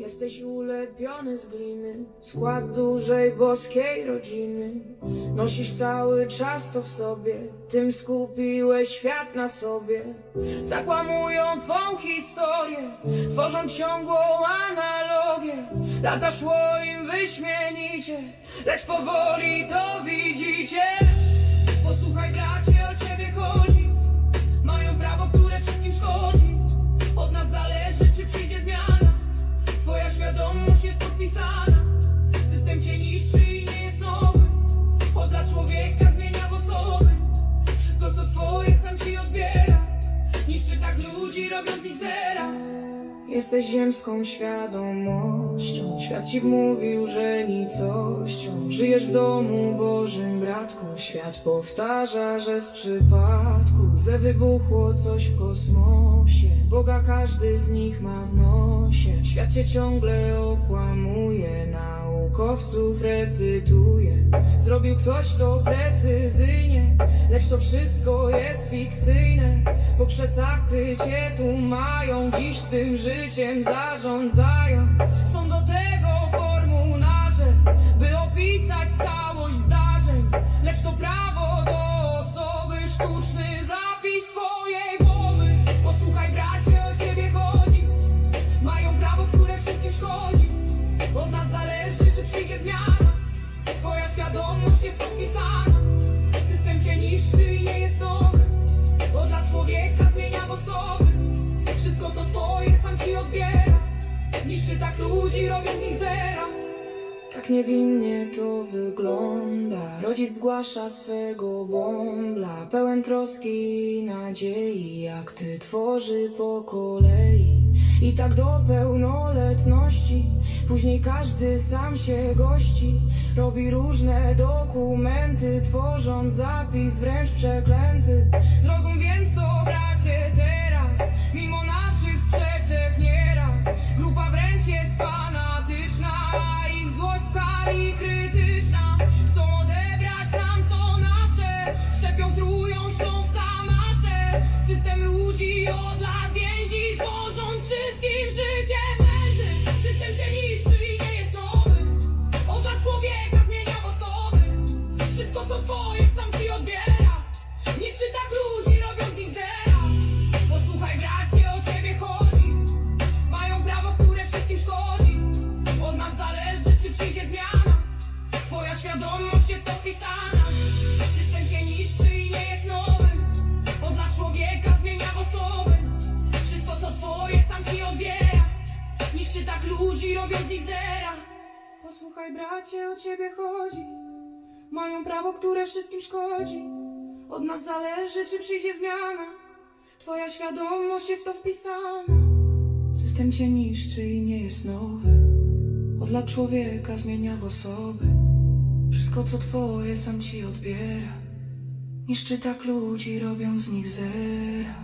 Jesteś ulepiony z gliny, skład dużej boskiej rodziny. Nosisz cały czas to w sobie, tym skupiłeś świat na sobie. Zakłamują twą historię, tworzą ciągłą analogię. Lata szło im wyśmienicie, lecz powoli to widzicie. Posłuchaj, bracie, robiąc z nich zera. Jesteś ziemską świadomością. Świat ci wmówił, że nicością. Żyjesz w domu Bożym, bratku. Świat powtarza, że z przypadku ze wybuchło coś w kosmosie. Boga każdy z nich ma w nosie. Świat cię ciągle okłamuje, naukowców recytuje. Zrobił ktoś to precyzyjnie, lecz to wszystko jest fikcyjne. Poprzez akty cię tu mają, dziś twym życiem zarządzają. Są do tego człowieka zmienia sposoby. Wszystko co twoje sam ci odbiera. Niszczy tak ludzi, robiąc z nich zera. Tak niewinnie to wygląda. Rodzic zgłasza swego bąbla, pełen troski i nadziei, jak ty tworzy po kolei. I tak do pełnoletności, później każdy sam się gości. Robi różne dokumenty, tworząc zapis wręcz przeklęty. Zrozum więc to, bracie, teraz, mimo naszych sprzeczek nieraz. Grupa wręcz jest fanatyczna, a ich złość w skali krytyczna. Chcą odebrać nam co nasze, szczepią, trują, szlą w kamasze. System ludzi od co twoje sam ci odbiera. Niszczy tak ludzi, robiąc z. Posłuchaj bracie, o ciebie chodzi. Mają prawo, które wszystkim szkodzi. Od nas zależy, czy przyjdzie zmiana. Twoja świadomość jest opisana. System cię niszczy i nie jest nowy. Od dla człowieka zmienia osoby. Wszystko co twoje sam ci odbiera. Niszczy tak ludzi, robiąc z. Posłuchaj bracie, o ciebie chodzi. Mają prawo, które wszystkim szkodzi. Od nas zależy, czy przyjdzie zmiana. Twoja świadomość jest to wpisana. System cię niszczy i nie jest nowy. Od lat człowieka zmienia w osoby. Wszystko co twoje sam ci odbiera. Niszczy tak ludzi, robiąc z nich zera.